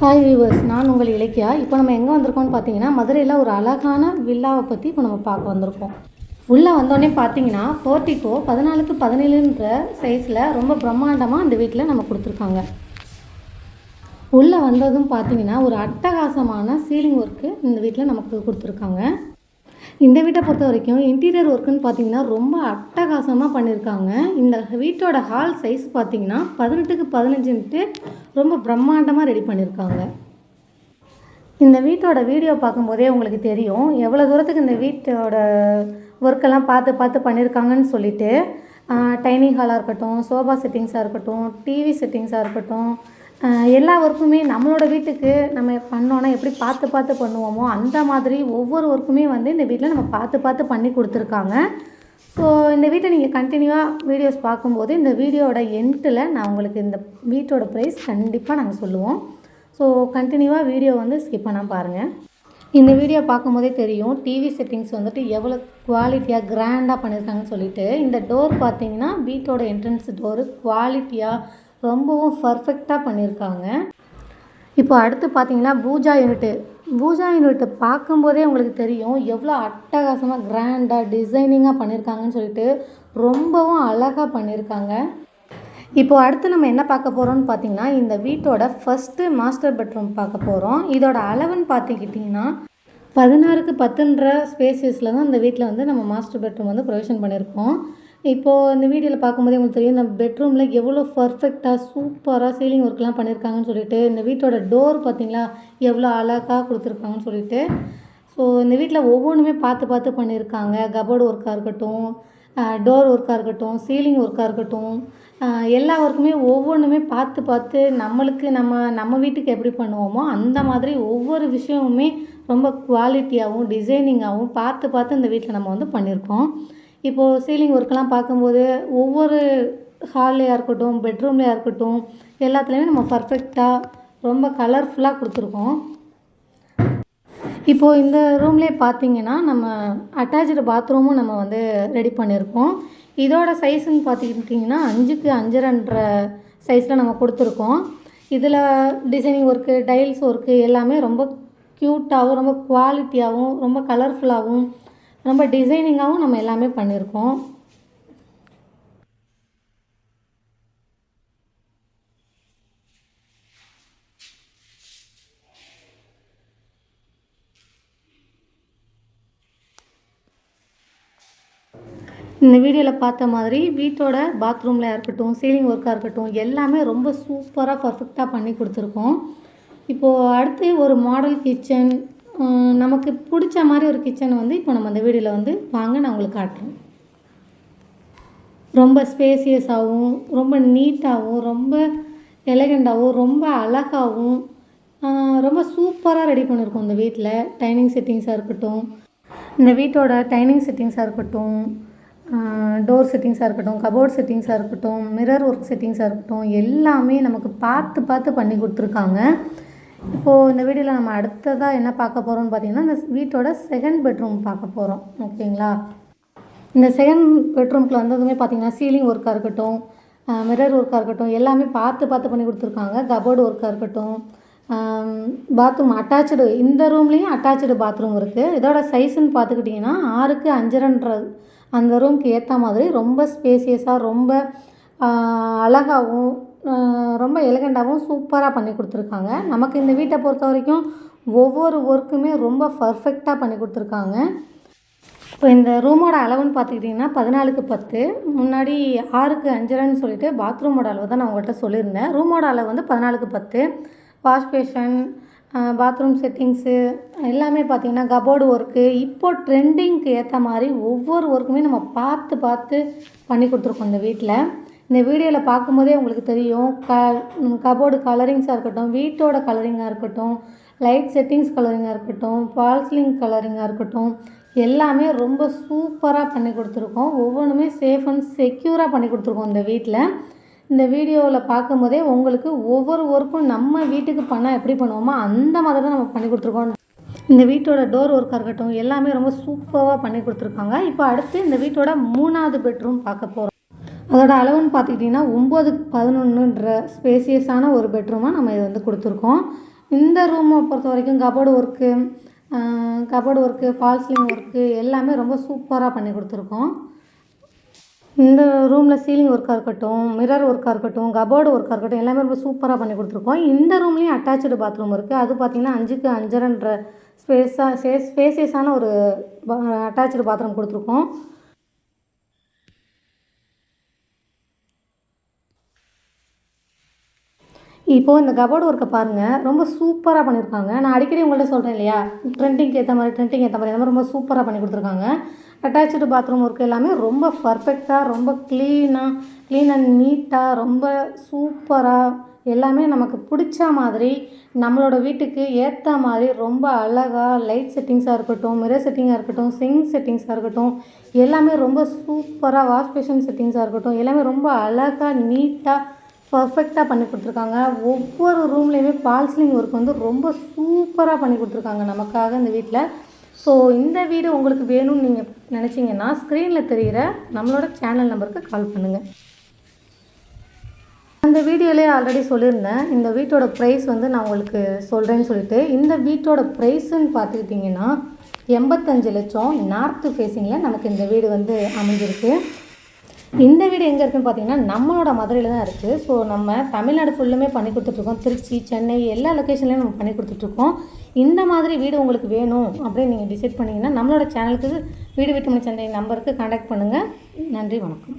Hi viewers நான் உங்கள் இலக்கியா. இப்போ நம்ம எங்கே வந்திருக்கோம்னு பார்த்தீங்கன்னா மதுரையில் ஒரு அழகான வில்லாவை பற்றி இப்போ நம்ம பார்க்க வந்திருக்கோம். உள்ளே வந்தோடனே பார்த்தீங்கன்னா போர்ட்டிக்கோ பதினாலுக்கு பதினேழுன்ற சைஸில் ரொம்ப பிரம்மாண்டமாக அந்த வீட்டில் நம்ம கொடுத்துருக்காங்க. உள்ளே வந்ததும் பார்த்தீங்கன்னா ஒரு அட்டகாசமான சீலிங் ஒர்க்கு இந்த வீட்டில் நமக்கு கொடுத்துருக்காங்க. இந்த வீட்டை பொறுத்த வரைக்கும் இன்டீரியர் ஒர்க்குன்னு பார்த்தீங்கன்னா ரொம்ப அட்டகாசமாக பண்ணியிருக்காங்க. இந்த வீட்டோட ஹால் சைஸ் பார்த்தீங்கன்னா பதினெட்டுக்கு பதினஞ்சுன்ட்டு ரொம்ப பிரம்மாண்டமாக ரெடி பண்ணியிருக்காங்க. இந்த வீட்டோட வீடியோ பார்க்கும்போதே உங்களுக்கு தெரியும் எவ்வளோ தூரத்துக்கு இந்த வீட்டோட ஒர்க்கெல்லாம் பார்த்து பார்த்து பண்ணியிருக்காங்கன்னு சொல்லிட்டு டைனிங் ஹாலாக இருக்கட்டும் சோஃபா செட்டிங்ஸாக இருக்கட்டும் டிவி செட்டிங்ஸாக இருக்கட்டும் எல்லா ஒர்க்குமே நம்மளோட வீட்டுக்கு நம்ம பண்ணோன்னா எப்படி பார்த்து பார்த்து பண்ணுவோமோ அந்த மாதிரி ஒவ்வொரு ஒர்க்குமே வந்து இந்த வீட்டில் நம்ம பார்த்து பார்த்து பண்ணி கொடுத்துருக்காங்க. ஸோ இந்த வீட்டை நீங்கள் கண்டினியூவாக வீடியோஸ் பார்க்கும்போது இந்த வீடியோட எண்டில் நான் உங்களுக்கு இந்த வீட்டோட ப்ரைஸ் கண்டிப்பாக நாங்கள் சொல்லுவோம். ஸோ கண்டினியூவாக வீடியோ வந்து ஸ்கிப் பண்ணால் பாருங்கள் இந்த வீடியோ பார்க்கும்போதே தெரியும் டிவி செட்டிங்ஸ் வந்துட்டு எவ்வளோ குவாலிட்டியாக கிராண்டாக பண்ணியிருக்காங்கன்னு சொல்லிட்டு. இந்த டோர் பார்த்தீங்கன்னா வீட்டோட என்ட்ரன்ஸ் டோரு குவாலிட்டியாக ரொம்பவும் பர்ஃபெக்டாக பண்ணியிருக்காங்க இப்போ அடுத்து பார்த்தீங்கன்னா பூஜா யூனிட்டு பூஜா யூனிட்டை பார்க்கும்போதே உங்களுக்கு தெரியும் எவ்வளோ அட்டகாசமாக கிராண்டாக டிசைனிங்காக பண்ணியிருக்காங்கன்னு சொல்லிட்டு ரொம்பவும் அழகாக பண்ணியிருக்காங்க இப்போது அடுத்து நம்ம என்ன பார்க்க போகிறோம்னு பார்த்தீங்கன்னா இந்த வீட்டோட ஃபஸ்ட்டு மாஸ்டர் பெட்ரூம் பார்க்க போகிறோம் இதோட அளவுன்னு பார்த்துக்கிட்டிங்கன்னா பதினாறுக்கு பத்துன்ற ஸ்பேசஸில் தான் இந்த வீட்டில் வந்து நம்ம மாஸ்டர் பெட்ரூம் வந்து ப்ரொவிஷன் பண்ணியிருக்கோம் இப்போது இந்த வீடியோவில் பார்க்கும்போதே உங்களுக்கு தெரியும் இந்த பெட்ரூமில் எவ்வளோ பர்ஃபெக்டாக சூப்பராக சீலிங் ஒர்க்லாம் பண்ணியிருக்காங்கன்னு சொல்லிட்டு இந்த வீட்டோட டோர் பார்த்திங்களா எவ்வளோ அழகாக கொடுத்துருக்காங்கன்னு சொல்லிட்டு. ஸோ இந்த வீட்டில் ஒவ்வொன்றுமே பார்த்து பார்த்து பண்ணியிருக்காங்க கபோர்டு ஒர்க்காக இருக்கட்டும் டோர் ஒர்க்காக இருக்கட்டும் சீலிங் ஒர்க்காக இருக்கட்டும். எல்லா ஒர்க்குமே ஒவ்வொன்றுமே பார்த்து பார்த்து நம்மளுக்கு நம்ம நம்ம வீட்டுக்கு எப்படி பண்ணுவோமோ அந்த மாதிரி ஒவ்வொரு விஷயமுமே ரொம்ப குவாலிட்டியாகவும் டிசைனிங்காகவும் பார்த்து பார்த்து இந்த வீட்டில் நம்ம வந்து பண்ணியிருக்கோம் இப்போது சீலிங் ஒர்க்கெல்லாம் பார்க்கும்போது ஒவ்வொரு ஹால்லையாக இருக்கட்டும் பெட்ரூம்லையாக இருக்கட்டும் எல்லாத்துலேயுமே நம்ம பர்ஃபெக்டாக ரொம்ப கலர்ஃபுல்லாக கொடுத்துருக்கோம். இப்போது இந்த ரூம்லேயே பார்த்தீங்கன்னா நம்ம அட்டாச்சு பாத்ரூமும் நம்ம வந்து ரெடி பண்ணியிருக்கோம். இதோட சைஸ்ன்னு பார்த்துக்கிட்டிங்கன்னா அஞ்சுக்கு அஞ்சரைன்ற சைஸில் நம்ம கொடுத்துருக்கோம். இதில் டிசைனிங் ஒர்க்கு டைல்ஸ் ஒர்க்கு எல்லாமே ரொம்ப க்யூட்டாகவும் ரொம்ப குவாலிட்டியாகவும் ரொம்ப கலர்ஃபுல்லாகவும் ரொம்ப டிசைனிங்காகவும் நம்ம எல்லாமே பண்ணியிருக்கோம் இந்த வீடியோவில் பார்த்த மாதிரி வீட்டோட பாத்ரூமில் இருக்கட்டும் சீலிங் ஒர்க்காக இருக்கட்டும் எல்லாமே ரொம்ப சூப்பராக பர்ஃபெக்டாக பண்ணி கொடுத்துருக்கோம். இப்போது அடுத்து ஒரு மாடல் கிச்சன் நமக்கு பிடிச்ச மாதிரி ஒரு கிச்சன் வந்து இப்போ நம்ம அந்த வீடியோவில் வந்து வாங்க நான் உங்களுக்கு காட்டுறேன். ரொம்ப ஸ்பேசியஸாகவும் ரொம்ப நீட்டாகவும் ரொம்ப எலகண்டாகவும் ரொம்ப அழகாகவும் ரொம்ப சூப்பராக ரெடி பண்ணியிருக்கோம் இந்த வீட்டில் டைனிங் செட்டிங்ஸாக இருக்கட்டும் இந்த வீட்டோட டைனிங் செட்டிங்ஸாக இருக்கட்டும் டோர் செட்டிங்ஸாக இருக்கட்டும் கபோர்ட் செட்டிங்ஸாக இருக்கட்டும் மிரர் ஒர்க் செட்டிங்ஸாக இருக்கட்டும் எல்லாமே நமக்கு பார்த்து பார்த்து பண்ணி கொடுத்துருக்காங்க. இப்போது இந்த வீடியோவில் நம்ம அடுத்ததாக என்ன பார்க்க போகிறோம்னு பார்த்தீங்கன்னா இந்த வீட்டோட செகண்ட் பெட்ரூம் பார்க்க போகிறோம் ஓகேங்களா? இந்த செகண்ட் பெட்ரூம்க்கு வந்ததுமே பார்த்தீங்கன்னா சீலிங் ஒர்க்காக இருக்கட்டும் மிரர் ஒர்க்காக இருக்கட்டும் எல்லாமே பார்த்து பார்த்து பண்ணி கொடுத்துருக்காங்க. கபோர்டு ஒர்க்காக இருக்கட்டும் பாத்ரூம் அட்டாச்சு இந்த ரூம்லேயும் அட்டாச்சு பாத்ரூம் இருக்குது இதோட சைஸ்ன்னு பார்த்துக்கிட்டிங்கன்னா ஆறுக்கு அஞ்சரைன்ற அந்த ரூம்க்கு ஏற்ற மாதிரி ரொம்ப ஸ்பேசியஸாக ரொம்ப அழகாகவும் ரொம்ப எலகண்டாகவும் சூப்பராக பண்ணி கொடுத்துருக்காங்க. நமக்கு இந்த வீட்டை பொறுத்த வரைக்கும் ஒவ்வொரு ஒர்க்குமே ரொம்ப பர்ஃபெக்டாக பண்ணி கொடுத்துருக்காங்க. இப்போ இந்த ரூமோட அளவுன்னு பார்த்துக்கிட்டிங்கன்னா பதினாலுக்கு பத்து முன்னாடி ஆறுக்கு அஞ்சரைன்னு சொல்லிட்டு பாத்ரூமோட அளவு தான் நான் உங்கள்கிட்ட சொல்லியிருந்தேன். ரூமோட அளவு வந்து பதினாலுக்கு பத்து வாஷ் பேஷன் பாத்ரூம் செட்டிங்ஸு எல்லாமே பார்த்திங்கன்னா கபோர்டு ஒர்க்கு இப்போ ட்ரெண்டிங்க்கு ஏற்ற மாதிரி ஒவ்வொரு ஒர்க்குமே நம்ம பார்த்து பார்த்து பண்ணி கொடுத்துருக்கோம் இந்த வீட்டில் இந்த வீடியோவில் பார்க்கும்போதே உங்களுக்கு தெரியும் க கபோர்டு கலரிங்ஸாக இருக்கட்டும் வீட்டோட கலரிங்காக இருக்கட்டும் லைட் செட்டிங்ஸ் கலரிங்காக இருக்கட்டும் ஃபால்ஸ்லிங் கலரிங்காக இருக்கட்டும் எல்லாமே ரொம்ப சூப்பராக பண்ணி கொடுத்துருக்கோம். ஒவ்வொன்றுமே சேஃப் அண்ட் செக்யூராக பண்ணி கொடுத்துருக்கோம் இந்த வீட்டில் இந்த வீடியோவில் பார்க்கும்போதே உங்களுக்கு ஒவ்வொரு ஒர்க்கும் நம்ம வீட்டுக்கு பண்ணால் எப்படி பண்ணுவோமோ அந்த மாதிரி தான் நம்ம பண்ணி கொடுத்துருக்கோம். இந்த வீட்டோட டோர் ஒர்க்காக இருக்கட்டும் எல்லாமே ரொம்ப சூப்பராக பண்ணி கொடுத்துருக்காங்க. இப்போ அடுத்து இந்த வீட்டோட மூணாவது பெட்ரூம் பார்க்க போகிறோம் அதோட அளவுன்னு பார்த்துக்கிட்டிங்கன்னா ஒம்போதுக்கு பதினொன்றுன்ற ஸ்பேசியஸான ஒரு பெட்ரூமாக நம்ம இது வந்து கொடுத்துருக்கோம். இந்த ரூமை பொறுத்த வரைக்கும் cupboard work cupboard work false ceiling work எல்லாமே ரொம்ப சூப்பராக பண்ணி கொடுத்துருக்கோம். இந்த ரூமில் சீலிங் ஒர்க்காக இருக்கட்டும் மிரர் ஒர்க்காக இருக்கட்டும் கபோர்டு ஒர்க்காக இருக்கட்டும் எல்லாமே ரொம்ப சூப்பராக பண்ணி கொடுத்துருக்கோம். இந்த ரூம்லேயும் அட்டாச்சு பாத்ரூம் இருக்குது அது பார்த்திங்கன்னா அஞ்சுக்கு அஞ்சரைன்ற ஸ்பேஸாக ஸ்பேஸ் ஸ்பேசியஸான ஒரு அட்டாச்சு பாத்ரூம் கொடுத்துருக்கோம். இப்போது இந்த கபோர்டு ஒர்க்கை பாருங்கள் ரொம்ப சூப்பராக பண்ணியிருக்காங்க. நான் அடிக்கடி உங்கள்கிட்ட சொல்கிறேன் இல்லையா? ட்ரெண்டிங்க்கு ஏற்ற மாதிரி ட்ரெண்டிங் ஏற்ற மாதிரி அந்த மாதிரி ரொம்ப சூப்பராக பண்ணி கொடுத்துருக்காங்க. அட்டாச்சு பாத்ரூம் ஒர்க் எல்லாமே ரொம்ப பர்ஃபெக்டாக ரொம்ப க்ளீனாக க்ளீன் அண்ட் நீட்டாக ரொம்ப சூப்பராக எல்லாமே நமக்கு பிடிச்ச மாதிரி நம்மளோட வீட்டுக்கு ஏற்ற மாதிரி ரொம்ப அழகாக லைட் செட்டிங்ஸாக இருக்கட்டும் மிரர் செட்டிங்காக இருக்கட்டும் சிங்க் செட்டிங்ஸாக இருக்கட்டும் எல்லாமே ரொம்ப சூப்பராக வாஷ் பேஷன் செட்டிங்ஸாக இருக்கட்டும் எல்லாமே ரொம்ப அழகாக நீட்டாக பர்ஃபெக்டாக பண்ணி கொடுத்துருக்காங்க. ஒவ்வொரு ரூம்லேயுமே பால்ஸ்லிங் ஒர்க் வந்து ரொம்ப சூப்பராக பண்ணி கொடுத்துருக்காங்க நமக்காக இந்த வீட்டில் ஸோ இந்த வீடு உங்களுக்கு வேணும்னு நீங்கள் நினச்சிங்கன்னா ஸ்க்ரீனில் தெரிகிற நம்மளோட சேனல் நம்பருக்கு கால் பண்ணுங்கள் அந்த வீடியோலேயே ஆல்ரெடி சொல்லியிருந்தேன். இந்த வீட்டோட ப்ரைஸ் வந்து நான் உங்களுக்கு சொல்கிறேன்னு சொல்லிட்டு இந்த வீட்டோட ப்ரைஸுன்னு பார்த்துக்கிட்டிங்கன்னா எண்பத்தஞ்சு லட்சம் நார்த்து ஃபேஸிங்கில் நமக்கு இந்த வீடு வந்து அமைஞ்சிருக்கு. இந்த வீடு எங்கே இருக்குன்னு பார்த்தீங்கன்னா நம்மளோட மதுரையில் தான் இருக்குது ஸோ நம்ம தமிழ்நாடு ஃபுல்லுமே பண்ணி கொடுத்துட்ருக்கோம். திருச்சி சென்னை எல்லா லொக்கேஷன்லேயும் நம்ம பண்ணி கொடுத்துட்ருக்கோம். இந்த மாதிரி வீடு உங்களுக்கு வேணும் அப்படின்னு நீங்கள் டிசைட் பண்ணிங்கன்னா நம்மளோட சேனலுக்கு வீடு வீட்டு சந்தை நம்பருக்கு காண்டாக்ட் பண்ணுங்கள் நன்றி வணக்கம்.